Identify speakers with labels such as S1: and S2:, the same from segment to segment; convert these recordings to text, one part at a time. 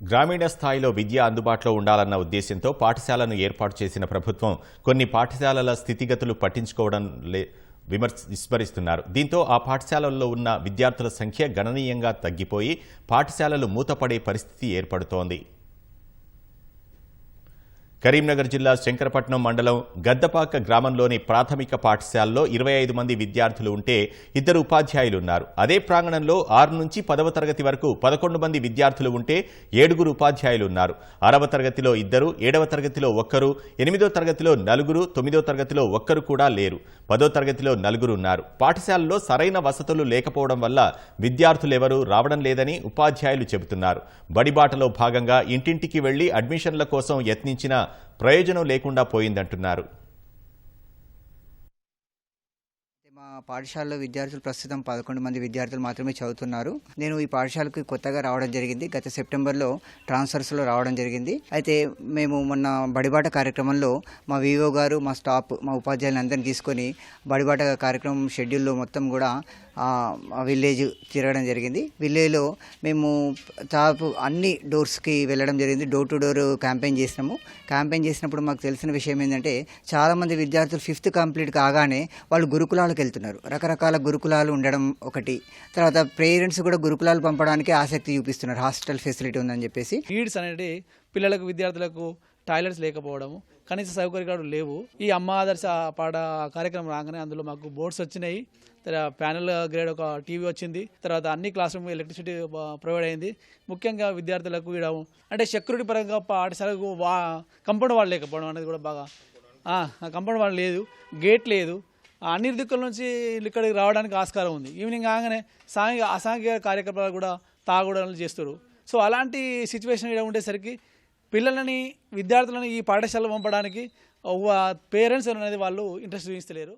S1: గ్రామీణ స్థాయిలో విద్య అందుబాటులో ఉండాలన్న ఉద్దేశంతో పాఠశాలను ఏర్పాటు చేసిన ప్రభుత్వం కొన్ని పాఠశాలల స్థితిగతులు పట్టించుకోవడం లే విమర్శ విస్మరిస్తున్నారు. దీంతో ఆ పాఠశాలల్లో ఉన్న విద్యార్థుల సంఖ్య గణనీయంగా తగ్గిపోయి పాఠశాలలు మూతపడే పరిస్థితి ఏర్పడుతోంది. కరీంనగర్ జిల్లా శంకరపట్నం మండలం గద్దపాక గ్రామంలోని ప్రాథమిక పాఠశాలలో ఇరవై ఐదు మంది విద్యార్థులు ఉంటే ఇద్దరు ఉపాధ్యాయులు ఉన్నారు అదే ప్రాంగణంలో ఆరు నుంచి పదవ తరగతి వరకు పదకొండు మంది విద్యార్థులు ఉంటే ఏడుగురు ఉపాధ్యాయులు ఉన్నారు ఆరవ తరగతిలో ఇద్దరు ఏడవ తరగతిలో ఒక్కరు ఎనిమిదో తరగతిలో నలుగురు తొమ్మిదో తరగతిలో ఒక్కరు కూడా లేరు. పదో తరగతిలో నలుగురు ఉన్నారు. పాఠశాలలో సరైన వసతులు లేకపోవడం వల్ల విద్యార్థులెవరూ రావడం లేదని ఉపాధ్యాయులు చెబుతున్నారు. బడిబాటలో భాగంగా ఇంటింటికి వెళ్ళి అడ్మిషన్ల కోసం యత్నించినా ప్రయోజనం లేకుండా పోయిందంటున్నారు
S2: మా పాఠశాలలో విద్యార్థులు ప్రస్తుతం పదకొండు మంది విద్యార్థులు మాత్రమే చదువుతున్నారు. నేను ఈ పాఠశాలకు కొత్తగా రావడం జరిగింది. గత సెప్టెంబర్లో ట్రాన్స్ఫర్స్లో రావడం జరిగింది. అయితే మేము మొన్న బడిబాట కార్యక్రమంలో మా వివో గారు మా స్టాఫ్ మా ఉపాధ్యాయులను అందరినీ తీసుకొని బడిబాట కార్యక్రమం షెడ్యూల్లో మొత్తం కూడా విలేజ్ తిరగడం జరిగింది. విలేజ్లో మేము దాదాపు అన్ని డోర్స్కి వెళ్ళడం జరిగింది. డోర్ టు డోర్ క్యాంపెయిన్ చేసినాము. క్యాంపెయిన్ చేసినప్పుడు మాకు తెలిసిన విషయం ఏంటంటే చాలామంది విద్యార్థులు ఫిఫ్త్ కంప్లీట్ కాగానే వాళ్ళు గురుకులాలకు వెళ్తున్నారు. రకరకాల గురుకులాలు ఉండడం ఒకటి. తర్వాత పేరెంట్స్ కూడా గురుకులాలు పంపడానికి ఆసక్తి చూపిస్తున్నారు. హాస్టల్ ఫెసిలిటీ ఉందని చెప్పేసి.
S3: నీడ్స్ అనేది పిల్లలకు విద్యార్థులకు టాయిలెట్స్ లేకపోవడము కనీస సౌకర్యాలు లేవు. ఈ అమ్మ ఆదర్శ పాట కార్యక్రమం రాగానే అందులో మాకు బోర్డ్స్ వచ్చినాయి. తర్వాత ప్యానెల్ గ్రేడ్ ఒక టీవీ వచ్చింది. తర్వాత అన్ని క్లాస్ రూమ్ ఎలక్ట్రిసిటీ ప్రొవైడ్ అయింది. ముఖ్యంగా విద్యార్థులకు ఇవ్వడం అంటే సెక్యూరిటీ పరంగా పాఠశాలకు వా కంపౌండ్ వాళ్ళు లేకపోవడం అనేది కూడా బాగా కంపౌండ్ వాళ్ళు లేదు గేట్ లేదు. అన్ని దిక్కుల నుంచి ఇక్కడికి రావడానికి ఆస్కారం ఉంది. ఈవినింగ్ కాగానే సాంఘిక అసాంఘిక కార్యక్రమాలు కూడా తాగుడలు చేస్తారు. సో అలాంటి సిచ్యువేషన్ ఇక్కడ ఉండేసరికి పిల్లలని విద్యార్థులని ఈ పాఠశాల పంపడానికి పేరెంట్స్ అనేది వాళ్ళు ఇంట్రెస్ట్ చూపిస్తలేరు.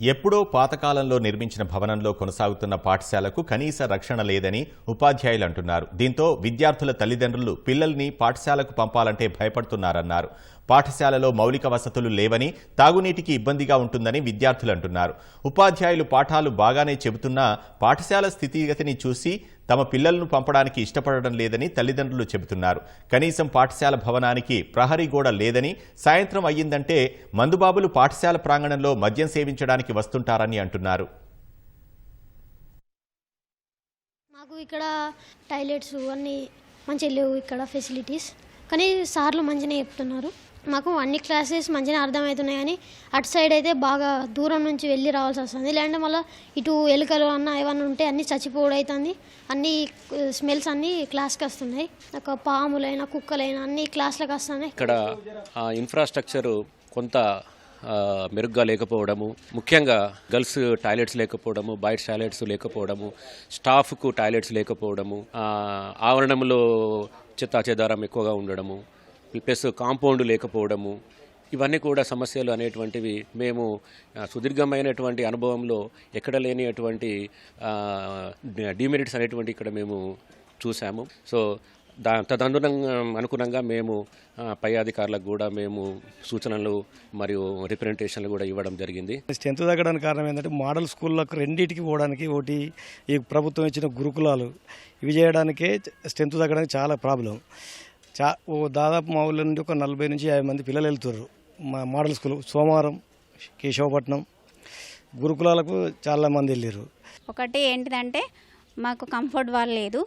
S1: ఎప్పుడో పాతకాలంలో నిర్మించిన భవనంలో కొనసాగుతున్న పాఠశాలకు కనీస రక్షణ లేదని ఉపాధ్యాయులు అంటున్నారు. దీంతో విద్యార్థుల తల్లిదండ్రులు పిల్లల్ని పాఠశాలకు పంపాలంటే భయపడుతున్నారన్నారు. పాఠశాలలో మౌలిక వసతులు లేవని తాగునీటికి ఇబ్బందిగా ఉంటుందని విద్యార్థులు అంటున్నారు. ఉపాధ్యాయులు పాఠాలు బాగానే చెబుతున్నా పాఠశాల స్థితిగతిని చూసి తమ పిల్లలను పంపడానికి ఇష్టపడడం లేదని తల్లిదండ్రులు చెబుతున్నారు. కనీసం పాఠశాల భవనానికి ప్రహరీ గోడ లేదని సాయంత్రం అయ్యిందంటే మందుబాబులు పాఠశాల ప్రాంగణంలో మద్యం సేవించడానికి వస్తుంటారని అంటున్నారు.
S4: మాకు ఇక్కడ టాయిలెట్స్ అన్నీ మంచిగా లేవు ఇక్కడ ఫెసిలిటీస్. కానీ సార్లు మంచిగానే చెప్తున్నారు. మాకు అన్ని క్లాసెస్ మంచిగా అర్థమవుతున్నాయి కానీ అటు సైడ్ అయితే బాగా దూరం నుంచి వెళ్ళి రావాల్సి వస్తుంది. లేదంటే మళ్ళీ ఇటు ఎలుకలు అన్న ఏమన్నా ఉంటే అన్నీ చచ్చిపోవడం అవుతుంది అన్ని స్మెల్స్ అన్నీ క్లాస్కి వస్తున్నాయి. ఒక పాములైనా కుక్కలైనా అన్ని క్లాస్లకు వస్తున్నాయి.
S5: ఇక్కడ ఇన్ఫ్రాస్ట్రక్చర్ కొంత మెరుగ్గా లేకపోవడము ముఖ్యంగా గర్ల్స్ టాయిలెట్స్ లేకపోవడము బయట టాయిలెట్స్ లేకపోవడము స్టాఫ్కు టాయిలెట్స్ లేకపోవడము ఆవరణంలో చెత్తాచెదారం ఎక్కువగా ఉండడము ప్లస్ కాంపౌండ్ లేకపోవడము ఇవన్నీ కూడా సమస్యలు అనేటువంటివి మేము సుదీర్ఘమైనటువంటి అనుభవంలో ఎక్కడ లేనిటువంటి డిమెరిట్స్ అనేటువంటి ఇక్కడ మేము చూసాము సో దా తదనుగుణంగా అనుగుణంగా మేము పై అధికారులకు కూడా మేము సూచనలు మరియు రిప్రజెంటేషన్లు కూడా ఇవ్వడం జరిగింది.
S6: స్ట్రెంత్ తగ్గడానికి కారణం ఏంటంటే మోడల్ స్కూళ్ళకు రెండింటికి పోవడానికి ఒకటి ఈ ప్రభుత్వం ఇచ్చిన గురుకులాలు. ఇవి చేయడానికే స్ట్రెంత్ తగ్గడానికి చాలా ప్రాబ్లం. చా ఓ దాదాపు మా ఊళ్ళో నుండి ఒక నలభై నుంచి యాభై మంది పిల్లలు వెళ్తుర్రు. మా మోడల్ స్కూల్ సోమవారం కేశవపట్నం. గురుకులాలకు చాలా మంది వెళ్ళారు
S7: ఒకటి ఏంటిదంటే మాకు కంఫర్ట్ వాల్ లేదు.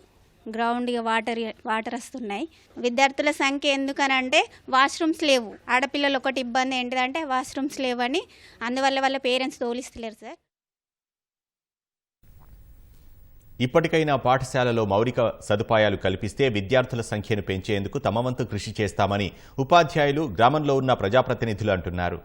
S7: గ్రౌండ్ ఇక వాటర్ వాటర్ వస్తున్నాయి విద్యార్థుల సంఖ్య ఎందుకనంటే వాష్రూమ్స్ లేవు. ఆడపిల్లలు ఒకటి ఇబ్బంది ఏంటిదంటే వాష్రూమ్స్ లేవని అందువల్ల వాళ్ళ పేరెంట్స్ తోలిస్తలేరు సార్.
S1: ఇప్పటికైనా పాఠశాలలో మౌలిక సదుపాయాలు కల్పిస్తే విద్యార్థుల సంఖ్యను పెంచేందుకు తమ వంతు కృషి చేస్తామని ఉపాధ్యాయులు గ్రామంలో ఉన్న ప్రజాప్రతినిధులు అంటున్నారు.